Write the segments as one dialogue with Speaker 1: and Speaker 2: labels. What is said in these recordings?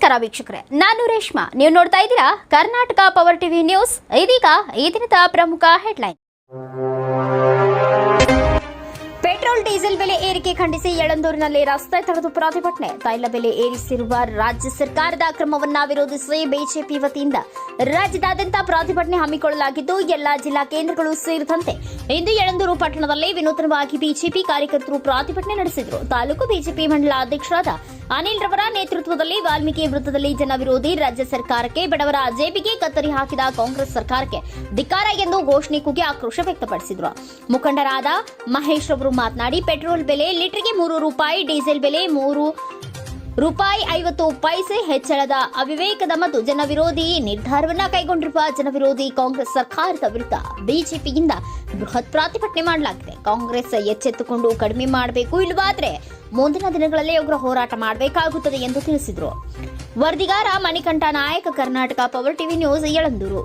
Speaker 1: ನಮಸ್ಕಾರ ವೀಕ್ಷಕರೇ, ನಾನು ರೇಷ್ಮಾ. ನೀವು ನೋಡ್ತಾ ಇದ್ದೀರಾ ಕರ್ನಾಟಕ ಪವರ್ ಟಿವಿ ನ್ಯೂಸ್ ಇದೀಗ ಈ ದಿನದ ಪ್ರಮುಖ ಹೆಡ್ಲೈನ್ ಪೆಟ್ರೋಲ್, ಡೀಸೆಲ್ ಬೆಲೆ ಏರಿಕೆ ಖಂಡಿಸಿ ಯಳಂದೂರಿನಲ್ಲಿ ರಸ್ತೆ ತಡೆದು ಪ್ರತಿಭಟನೆ. ತೈಲ ಬೆಲೆ ಏರಿಸಿರುವ ರಾಜ್ಯ ಸರ್ಕಾರದ ಕ್ರಮವನ್ನ ವಿರೋಧಿಸಿ ಬಿಜೆಪಿ ವತಿಯಿಂದ ರಾಜ್ಯದಾದ್ಯಂತ ಪ್ರತಿಭಟನೆ ಹಮ್ಮಿಕೊಳ್ಳಲಾಗಿದ್ದು, ಎಲ್ಲಾ ಜಿಲ್ಲಾ ಕೇಂದ್ರಗಳು ಸೇರಿದಂತೆ ಇಂದು ಯಳಂದೂರು ಪಟ್ಟಣದಲ್ಲಿ ವಿನೂತನವಾಗಿ ಬಿಜೆಪಿ ಕಾರ್ಯಕರ್ತರು ಪ್ರತಿಭಟನೆ ನಡೆಸಿದರು. ತಾಲೂಕು ಬಿಜೆಪಿ ಮಂಡಲ ಅಧ್ಯಕ್ಷರಾದ ಅನಿಲ್ ರವರ ನೇತೃತ್ವದಲ್ಲಿ ವಾಲ್ಮೀಕಿ ವೃತ್ತದಲ್ಲಿ ಜನವಿರೋಧಿ ರಾಜ್ಯ ಸರ್ಕಾರಕ್ಕೆ, ಬಡವರ ಜೇಬಿಗೆ ಕತ್ತರಿ ಹಾಕಿದ ಕಾಂಗ್ರೆಸ್ ಸರ್ಕಾರಕ್ಕೆ ಧಿಕ್ಕಾರ ಎಂದು ಘೋಷಣೆ ಕೂಗಿ ಆಕ್ರೋಶ ವ್ಯಕ್ತಪಡಿಸಿದರು. ಮುಖಂಡರಾದ ಮಹೇಶ್ ಅವರು ಮಾತನಾಡಿ, ಪೆಟ್ರೋಲ್ ಬೆಲೆ ಲೀಟರ್ಗೆ ಮೂರು ರೂಪಾಯಿ, ಡೀಸೆಲ್ ಬೆಲೆ ಮೂರು ರೂಪಾಯಿ ಐವತ್ತು ಪೈಸೆ ಹೆಚ್ಚಳದ ಅವಿವೇಕದ ಮತ್ತು ಜನವಿರೋಧಿ ನಿರ್ಧಾರವನ್ನ ಕೈಗೊಂಡಿರುವ ಜನವಿರೋಧಿ ಕಾಂಗ್ರೆಸ್ ಸರ್ಕಾರದ ವಿರುದ್ಧ ಬಿಜೆಪಿಯಿಂದ ಬೃಹತ್ ಪ್ರತಿಭಟನೆ ಮಾಡಲಾಗಿದೆ ಕಾಂಗ್ರೆಸ್ ಎಚ್ಚೆತ್ತುಕೊಂಡು ಕಡಿಮೆ ಮಾಡಬೇಕು ಇಲ್ಲವಾದ್ರೆ ಮುಂದಿನ ದಿನಗಳಲ್ಲಿ ಉಗ್ರ ಹೋರಾಟ ಮಾಡಬೇಕಾಗುತ್ತದೆ ಎಂದು ತಿಳಿಸಿದರು ವರದಿಗಾರ Manikantha Nayak Karnataka power TV news Yelandur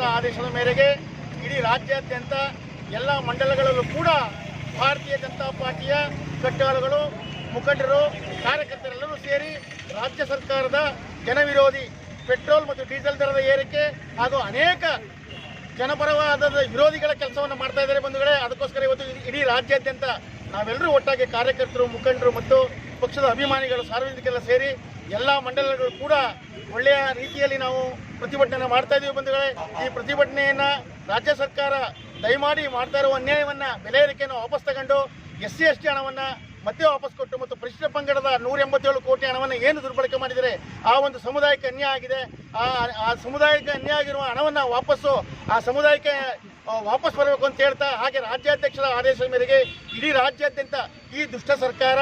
Speaker 2: ರಾಜ್ಯಾಧ್ಯಕ್ಷರ ಆದೇಶದ ಮೇರೆಗೆ ಇಡೀ ರಾಜ್ಯಾದ್ಯಂತ ಎಲ್ಲ ಮಂಡಲಗಳಲ್ಲೂ ಕೂಡ ಭಾರತೀಯ ಜನತಾ ಪಾರ್ಟಿಯ ಕಟ್ಟಾಳುಗಳು ಮುಖಂಡರು, ಕಾರ್ಯಕರ್ತರೆಲ್ಲರೂ ಸೇರಿ ರಾಜ್ಯ ಸರ್ಕಾರದ ಜನವಿರೋಧಿ ಪೆಟ್ರೋಲ್ ಮತ್ತು ಡೀಸೆಲ್ ದರದ ಏರಿಕೆ ಹಾಗೂ ಅನೇಕ ಜನಪರವಾದ ವಿರೋಧಿಗಳ ಕೆಲಸವನ್ನು ಮಾಡ್ತಾ ಇದ್ದಾರೆ ಬಂಧುಗಳೇ. ಅದಕ್ಕೋಸ್ಕರ ಇವತ್ತು ಇಡೀ ರಾಜ್ಯಾದ್ಯಂತ ನಾವೆಲ್ಲರೂ ಒಟ್ಟಾಗಿ ಕಾರ್ಯಕರ್ತರು, ಮುಖಂಡರು ಮತ್ತು ಪಕ್ಷದ ಅಭಿಮಾನಿಗಳು, ಸಾರ್ವಜನಿಕರೆಲ್ಲ ಸೇರಿ ಎಲ್ಲ ಮಂಡಲಗಳು ಕೂಡ ಒಳ್ಳೆಯ ರೀತಿಯಲ್ಲಿ ನಾವು ಪ್ರತಿಭಟನೆ ಮಾಡ್ತಾ ಇದ್ದೀವಿ ಬಂಧುಗಳೇ. ಈ ಪ್ರತಿಭಟನೆಯನ್ನ ರಾಜ್ಯ ಸರ್ಕಾರ ದಯಮಾಡಿ ಮಾಡ್ತಾ ಇರುವ ಅನ್ಯಾಯವನ್ನ ಬೆಲೆ ಏರಿಕೆಯನ್ನು ವಾಪಸ್ ತಗೊಂಡು ಎಸ್ ಸಿ ಎಸ್ ಟಿ ಹಣವನ್ನ ಮತ್ತೆ ವಾಪಸ್ ಕೊಟ್ಟು ಮತ್ತು ಪರಿಶಿಷ್ಟ ಪಂಗಡದ ನೂರ ಎಂಬತ್ತೇಳು ಕೋಟಿ ಹಣವನ್ನು ಏನು ದುರ್ಬಳಕೆ ಮಾಡಿದರೆ ಆ ಒಂದು ಸಮುದಾಯಕ್ಕೆ ಅನ್ಯಾಯ ಆಗಿದೆ. ಆ ಆ ಸಮುದಾಯಕ್ಕೆ ಅನ್ಯಾಯ ಆಗಿರುವ ಹಣವನ್ನು ವಾಪಸ್ಸು, ಆ ಸಮುದಾಯಕ್ಕೆ ವಾಪಸ್ ಬರಬೇಕು ಅಂತ ಹೇಳ್ತಾ ಹಾಗೆ ರಾಜ್ಯಾಧ್ಯಕ್ಷರ ಆದೇಶದ ಮೇರೆಗೆ ಇಡೀ ರಾಜ್ಯಾದ್ಯಂತ ಈ ದುಷ್ಟ ಸರ್ಕಾರ,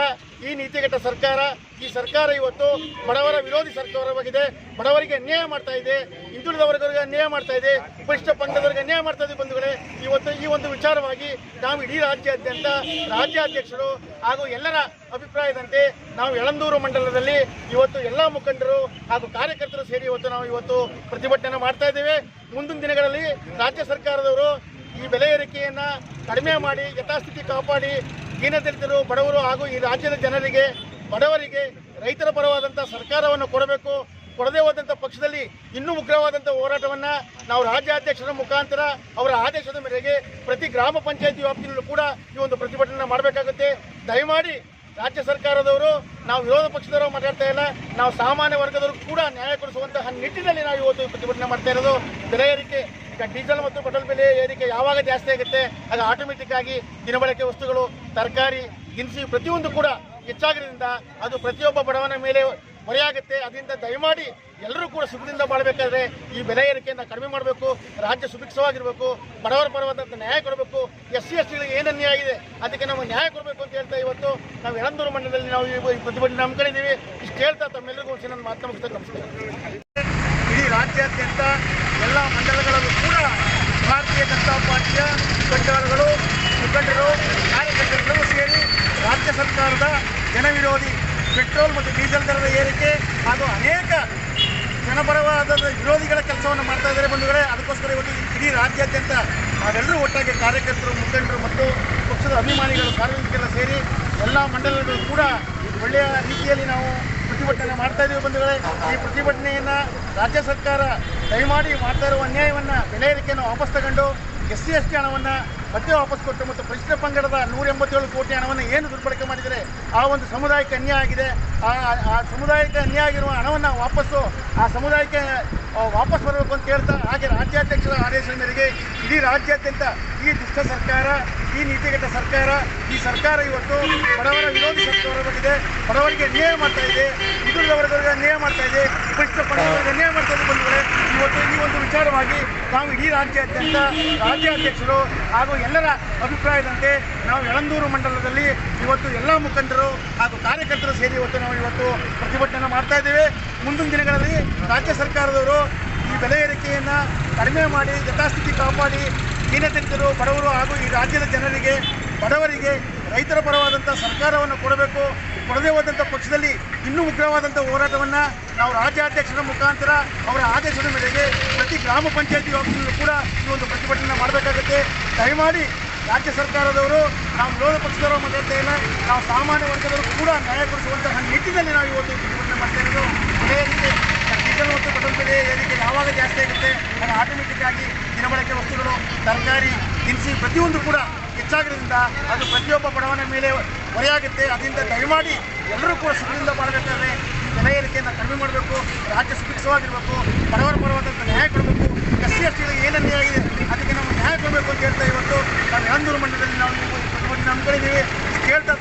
Speaker 2: ಈ ನೀತಿಗೆಟ್ಟ ಸರ್ಕಾರ, ಈ ಸರ್ಕಾರ ಇವತ್ತು ಬಡವರ ವಿರೋಧಿ ಸರ್ಕಾರವಾಗಿದೆ ಬಡವರಿಗೆ ಅನ್ಯಾಯ ಮಾಡ್ತಾ ಇದೆ. ಹಿಂದುಳಿದ ವರ್ಗದವರಿಗೆ ಅನ್ಯಾಯ ಮಾಡ್ತಾ ಇದೆ. ಪರಿಷ್ಠ ಪಂಗದವರಿಗೆ ಅನ್ಯಾಯ ಮಾಡ್ತಾ ಇದೆ ಬಂಧುಗಳೇ. ಇವತ್ತು ಈ ಒಂದು ವಿಚಾರವಾಗಿ ನಾವು ಇಡೀ ರಾಜ್ಯಾದ್ಯಂತ ರಾಜ್ಯಾಧ್ಯಕ್ಷರು ಹಾಗೂ ಎಲ್ಲರ ಅಭಿಪ್ರಾಯದಂತೆ ನಾವು ಯಳಂದೂರು ಮಂಡಲದಲ್ಲಿ ಇವತ್ತು ಎಲ್ಲ ಮುಖಂಡರು ಹಾಗೂ ಕಾರ್ಯಕರ್ತರು ಸೇರಿ ಇವತ್ತು ನಾವು ಇವತ್ತು ಪ್ರತಿಭಟನೆ ಮಾಡ್ತಾ ಇದ್ದೇವೆ. ಮುಂದಿನ ದಿನಗಳಲ್ಲಿ ರಾಜ್ಯ ಸರ್ಕಾರದವರು ಈ ಬೆಲೆ ಏರಿಕೆಯನ್ನು ಕಡಿಮೆ ಮಾಡಿ, ಯಥಾಸ್ಥಿತಿ ಕಾಪಾಡಿ ದೀನದಲಿತರು ಬಡವರು ಹಾಗೂ ಈ ರಾಜ್ಯದ ಜನರಿಗೆ, ಬಡವರಿಗೆ ರೈತರ ಪರವಾದಂಥ ಸರ್ಕಾರವನ್ನು ಕೊಡಬೇಕು. ಕೊಡದೇ ಹೋದಂಥ ಪಕ್ಷದಲ್ಲಿ ಇನ್ನೂ ಉಗ್ರವಾದಂಥ ಹೋರಾಟವನ್ನು ನಾವು ರಾಜ್ಯಾಧ್ಯಕ್ಷರ ಮುಖಾಂತರ, ಅವರ ಆದೇಶದ ಮೇರೆಗೆ ಪ್ರತಿ ಗ್ರಾಮ ಪಂಚಾಯತಿ ವ್ಯಾಪ್ತಿಯಲ್ಲೂ ಕೂಡ ಈ ಒಂದು ಪ್ರತಿಭಟನೆ ಮಾಡಬೇಕಾಗುತ್ತೆ. ದಯಮಾಡಿ ರಾಜ್ಯ ಸರ್ಕಾರದವರು, ನಾವು ವಿರೋಧ ಪಕ್ಷದವರು ಮಾತಾಡ್ತಾ ಇಲ್ಲ. ನಾವು ಸಾಮಾನ್ಯ ವರ್ಗದವರು ಕೂಡ ನ್ಯಾಯ ಕೊಡಿಸುವಂತಹ ನಿಟ್ಟಿನಲ್ಲಿ ನಾವು ಇವತ್ತು ಪ್ರತಿಭಟನೆ ಮಾಡ್ತಾ ಇರೋದು. ಬೆಲೆ ಏರಿಕೆ ಡೀಸೆಲ್ ಮತ್ತು ಪೆಟ್ರೋಲ್ ಬೆಲೆ ಏರಿಕೆ ಯಾವಾಗ ಜಾಸ್ತಿ ಆಗುತ್ತೆ, ಆಗ ಆಟೋಮೆಟಿಕ್ ಆಗಿ ದಿನಬಳಕೆ ವಸ್ತುಗಳು, ತರಕಾರಿ, ದಿನಸಿ ಪ್ರತಿಯೊಂದು ಕೂಡ ಹೆಚ್ಚಾಗಿರೋದ್ರಿಂದ ಅದು ಪ್ರತಿಯೊಬ್ಬ ಬಡವನ ಮೇಲೆ ಹೊರೆಯಾಗುತ್ತೆ. ಅದರಿಂದ ದಯಮಾಡಿ ಎಲ್ಲರೂ ಕೂಡ ಸುಖದಿಂದ ಬಾಳಬೇಕಾದ್ರೆ ಈ ಬೆಲೆ ಏರಿಕೆಯನ್ನು ಕಡಿಮೆ ಮಾಡಬೇಕು, ರಾಜ್ಯ ಸುಭಿಕ್ಷವಾಗಿರಬೇಕು, ಬಡವರ ಪರವಾದಂಥ ನ್ಯಾಯ ಕೊಡಬೇಕು, ಎಸ್ ಸಿ, ಎಸ್ ಟಿಗಳಿಗೆ ಏನು ಅನ್ಯಾಯ ಇದೆ ಅದಕ್ಕೆ ನಮಗೆ ನ್ಯಾಯ ಕೊಡಬೇಕು ಅಂತ ಹೇಳ್ತಾ ಇವತ್ತು ನಾವು ಯಳಂದೂರು ಮಂಡಲದಲ್ಲಿ ನಾವು ಈ ಪ್ರತಿಭಟನೆ ಹಮ್ಮಿಕೊಂಡಿದ್ದೀವಿ ಇಷ್ಟು ಹೇಳ್ತಾ ತಮ್ಮೆಲ್ಲರಿಗೂ ಒಂದ್ಸಲ ನನ್ನ ಮಾತು ನಮಸ್ಕಾರ. ರಾಜ್ಯಾದ್ಯಂತ ಎಲ್ಲ ಮಂಡಲಗಳಲ್ಲೂ ಕೂಡ ಭಾರತೀಯ ಜನತಾ ಪಾರ್ಟಿಯ ಮುಖಂಡರುಗಳು, ಮುಖಂಡರು ಕಾರ್ಯಕರ್ತರೆಲ್ಲರೂ ಸೇರಿ ರಾಜ್ಯ ಸರ್ಕಾರದ ಜನವಿರೋಧಿ ಪೆಟ್ರೋಲ್ ಮತ್ತು ಡೀಸೆಲ್ ದರದ ಏರಿಕೆ ಹಾಗೂ ಅನೇಕ ಜನಪರವಾದ ವಿರೋಧಿಗಳ ಕೆಲಸವನ್ನು ಮಾಡ್ತಾ ಇದ್ದಾರೆ ಬಂಧುಗಳೇ. ಅದಕ್ಕೋಸ್ಕರ ಇವತ್ತು ಇಡೀ ರಾಜ್ಯಾದ್ಯಂತ ನಾವೆಲ್ಲರೂ ಒಟ್ಟಾಗಿ ಕಾರ್ಯಕರ್ತರು, ಮುಖಂಡರು ಮತ್ತು ಪಕ್ಷದ ಅಭಿಮಾನಿಗಳು ಸಾರ್ವಜನಿಕರೆಲ್ಲ ಸೇರಿ ಎಲ್ಲ ಮಂಡಲಗಳು ಕೂಡ ಒಳ್ಳೆಯ ರೀತಿಯಲ್ಲಿ ನಾವು ಪ್ರತಿಭಟನೆ ಮಾಡ್ತಾ ಇದ್ದೀವಿ ಬಂಧುಗಳೇ. ಈ ಪ್ರತಿಭಟನೆಯನ್ನ ರಾಜ್ಯ ಸರ್ಕಾರ ದಯಮಾಡಿ ಮಾಡ್ತಾ ಇರುವ ಅನ್ಯಾಯವನ್ನ ಬೆಲೆ ಏರಿಕೆಯನ್ನು ವಾಪಸ್ ತಗೊಂಡು ಎಸ್ ಸಿ ಎಸ್ ಟಿ ಹಣವನ್ನು ಮತ್ತೆ ವಾಪಸ್ ಕೊಟ್ಟು ಮತ್ತು ಪರಿಶಿಷ್ಟ ಪಂಗಡದ ನೂರ ಎಂಬತ್ತೇಳು ಕೋಟಿ ಹಣವನ್ನು ಏನು ದುರ್ಬಳಕೆ ಮಾಡಿದರೆ ಆ ಒಂದು ಸಮುದಾಯಕ್ಕೆ ಅನ್ಯಾಯ ಆಗಿದೆ. ಆ ಸಮುದಾಯಕ್ಕೆ ಅನ್ಯಾಯ ಆಗಿರುವ ಹಣವನ್ನು ವಾಪಸ್ಸು ಆ ಸಮುದಾಯಕ್ಕೆ ವಾಪಸ್ ಬರಬೇಕು ಅಂತ ಹೇಳ್ತಾ ಹಾಗೆ ರಾಜ್ಯಾಧ್ಯಕ್ಷರ ಆದೇಶದ ಮೇರೆಗೆ ಇಡೀ ರಾಜ್ಯಾದ್ಯಂತ ಈ ದುಷ್ಟ ಸರ್ಕಾರ, ಈ ನೀತಿಗೆಟ್ಟ ಸರ್ಕಾರ, ಈ ಸರ್ಕಾರ ಇವತ್ತು ಬಡವರ ವಿರೋಧಿ ಬಂದಿದೆ ಬಡವರಿಗೆ ಅನ್ಯಾಯ ಮಾಡ್ತಾ ಇದೆ. ಹಿಂದುಳಿದ ನೇಮ ಮಾಡ್ತಾ ಇದೆ. ಪರಿಶಿಷ್ಟ ಪಂಗಡವರಿಗೆ ಅನ್ಯಾಯ ಮಾಡ್ತಾ ಇದೆ ಬಂಧುಗಳೇ ಇವತ್ತು ಈ ಒಂದು ವಿಚಾರವಾಗಿ ನಾವು ಇಡೀ ರಾಜ್ಯಾದ್ಯಂತ ರಾಜ್ಯಾಧ್ಯಕ್ಷರು ಹಾಗೂ ಎಲ್ಲರ ಅಭಿಪ್ರಾಯದಂತೆ ನಾವು ಯಳಂದೂರು ಮಂಡಲದಲ್ಲಿ ಇವತ್ತು ಎಲ್ಲ ಮುಖಂಡರು ಹಾಗೂ ಕಾರ್ಯಕರ್ತರು ಸೇರಿ ಇವತ್ತು ನಾವು ಇವತ್ತು ಪ್ರತಿಭಟನೆ ಮಾಡ್ತಾ ಇದ್ದೇವೆ. ಮುಂದಿನ ದಿನಗಳಲ್ಲಿ ರಾಜ್ಯ ಸರ್ಕಾರದವರು ಈ ಬೆಲೆ ಏರಿಕೆಯನ್ನು ಕಡಿಮೆ ಮಾಡಿ, ಯಥಾಸ್ಥಿತಿ ಕಾಪಾಡಿ ದೀನದಲಿತರು ಬಡವರು ಹಾಗೂ ಈ ರಾಜ್ಯದ ಜನರಿಗೆ, ಬಡವರಿಗೆ ರೈತರ ಪರವಾದಂಥ ಸರ್ಕಾರವನ್ನು ಕೊಡಬೇಕು, ಕೊಡದೇ ಹೋದಂಥ ಪಕ್ಷದಲ್ಲಿ ಇನ್ನೂ ಉಗ್ರವಾದಂಥ ಹೋರಾಟವನ್ನು ನಾವು ರಾಜ್ಯಾಧ್ಯಕ್ಷರ ಮುಖಾಂತರ ಅವರ ಆದೇಶದ ಮೇರೆಗೆ ಪ್ರತಿ ಗ್ರಾಮ ಪಂಚಾಯತಿ ವ್ಯಾಪ್ತಿಯಲ್ಲೂ ಕೂಡ ಈ ಒಂದು ಪ್ರತಿಭಟನೆ ಮಾಡಬೇಕಾಗುತ್ತೆ. ದಯಮಾಡಿ ರಾಜ್ಯ ಸರ್ಕಾರದವರು, ನಾವು ವಿರೋಧ ಪಕ್ಷದವರು ಮಾತಾಡ್ತಾ ಇಲ್ಲ ನಾವು ಸಾಮಾನ್ಯ ವರ್ಗದವರು ಕೂಡ ನ್ಯಾಯ ಕೊಡಿಸುವಂತಹ ನಿಟ್ಟಿನಲ್ಲಿ ನಾವು ಇವತ್ತು ಪ್ರತಿಭಟನೆ ಮಾಡ್ತಾ ಇರೋದು. ಅದೇ ರೀತಿ ಡೀಸೆಲ್ ಮತ್ತು ಪೆಟ್ರೋಲ್ ಏರಿಕೆ ಯಾವಾಗ ಜಾಸ್ತಿ ಆಗುತ್ತೆ ಆಟೋಮೆಟಿಕ್ ಆಗಿ ದಿನಬಳಕೆ ವಸ್ತುಗಳು, ತರಕಾರಿ, ದಿನಸಿ ಪ್ರತಿಯೊಂದು ಕೂಡ ಹೆಚ್ಚಾಗಿರೋದ್ರಿಂದ ಅದು ಪ್ರತಿಯೊಬ್ಬ ಬಡವನ ಮೇಲೆ ಹೊರೆಯಾಗುತ್ತೆ. ಅದರಿಂದ ದಯಮಾಡಿ ಎಲ್ಲರೂ ಕೂಡ ಸುಖದಿಂದ ಬಾಳಬೇಕಾದ್ರೆ ಈ ಬೆಲೆ ಏರಿಕೆಯನ್ನು ಕಡಿಮೆ ಮಾಡಬೇಕು. ರಾಜ್ಯ ಸುಭಿಕ್ಷವಾಗಿರಬೇಕು. ಬಡವರ ಪರವಾದಂಥ ನ್ಯಾಯ ಕೊಡಬೇಕು. ಎಸ್ ಸಿ ಎಸ್ ಟಿಗಳಿಗೆ ಏನು ಅನ್ಯಾಯ ಆಗಿದೆ ಅದಕ್ಕೆ ನಾವು ನ್ಯಾಯ ಕೊಡಬೇಕು ಅಂತ ಹೇಳ್ತಾ ಇವತ್ತು. ನಾವು ಯಾಂದೂರು ಮಂಡಲದಲ್ಲಿ ನಾವು ಪ್ರತಿಭಟನೆ ಹಮ್ಮಿಕೊಂಡಿದ್ದೀವಿ ಹೇಳ್ತಾ